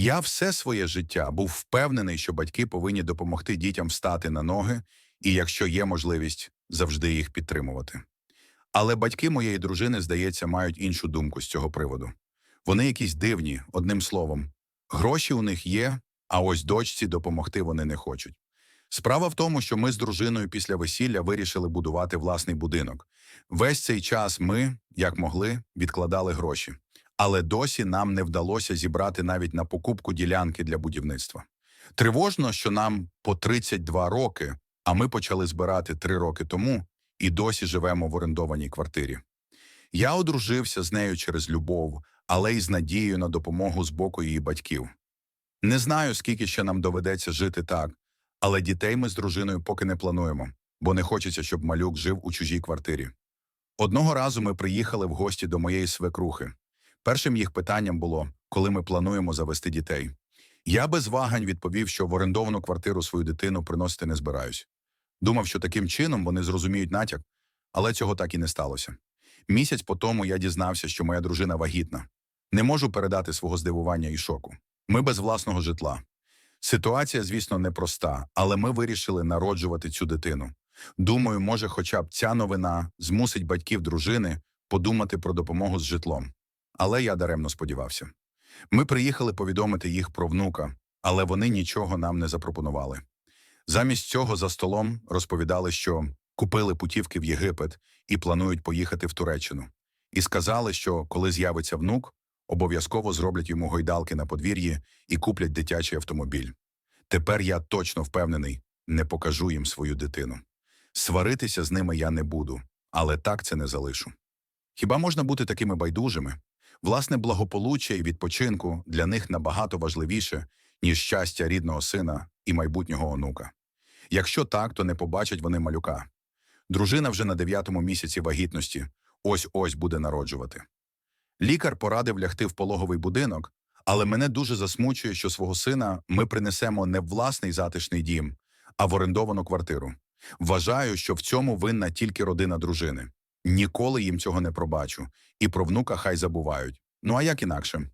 Я все своє життя був впевнений, що батьки повинні допомогти дітям встати на ноги, і якщо є можливість, завжди їх підтримувати. Але батьки моєї дружини, здається, мають іншу думку з цього приводу. Вони якісь дивні, одним словом. Гроші у них є, а ось дочці допомогти вони не хочуть. Справа в тому, що ми з дружиною після весілля вирішили будувати власний будинок. Весь цей час ми, як могли, відкладали гроші. Але досі нам не вдалося зібрати навіть на покупку ділянки для будівництва. Тривожно, що нам по 32 роки, а ми почали збирати 3 роки тому і досі живемо в орендованій квартирі. Я одружився з нею через любов, але й з надією на допомогу з боку її батьків. Не знаю, скільки ще нам доведеться жити так, але дітей ми з дружиною поки не плануємо, бо не хочеться, щоб малюк жив у чужій квартирі. Одного разу ми приїхали в гості до моєї свекрухи. Першим їх питанням було, коли ми плануємо завести дітей. Я без вагань відповів, що в орендовану квартиру свою дитину приносити не збираюсь. Думав, що таким чином вони зрозуміють натяк, але цього так і не сталося. Місяць по тому я дізнався, що моя дружина вагітна. Не можу передати свого здивування і шоку. Ми без власного житла. Ситуація, звісно, непроста, але ми вирішили народжувати цю дитину. Думаю, може, хоча б ця новина змусить батьків дружини подумати про допомогу з житлом. Але я даремно сподівався. Ми приїхали повідомити їх про внука, але вони нічого нам не запропонували. Замість цього за столом розповідали, що купили путівки в Єгипет і планують поїхати в Туреччину. І сказали, що коли з'явиться внук, обов'язково зроблять йому гойдалки на подвір'ї і куплять дитячий автомобіль. Тепер я точно впевнений, не покажу їм свою дитину. Сваритися з ними я не буду, але так це не залишу. Хіба можна бути такими байдужими? Власне, благополуччя і відпочинку для них набагато важливіше, ніж щастя рідного сина і майбутнього онука. Якщо так, то не побачать вони малюка. Дружина вже на дев'ятому місяці вагітності, ось-ось буде народжувати. Лікар порадив лягти в пологовий будинок, але мене дуже засмучує, що свого сина ми принесемо не в власний затишний дім, а в орендовану квартиру. Вважаю, що в цьому винна тільки родина дружини. Ніколи їм цього не пробачу, і про внука хай забувають. Ну а як інакше?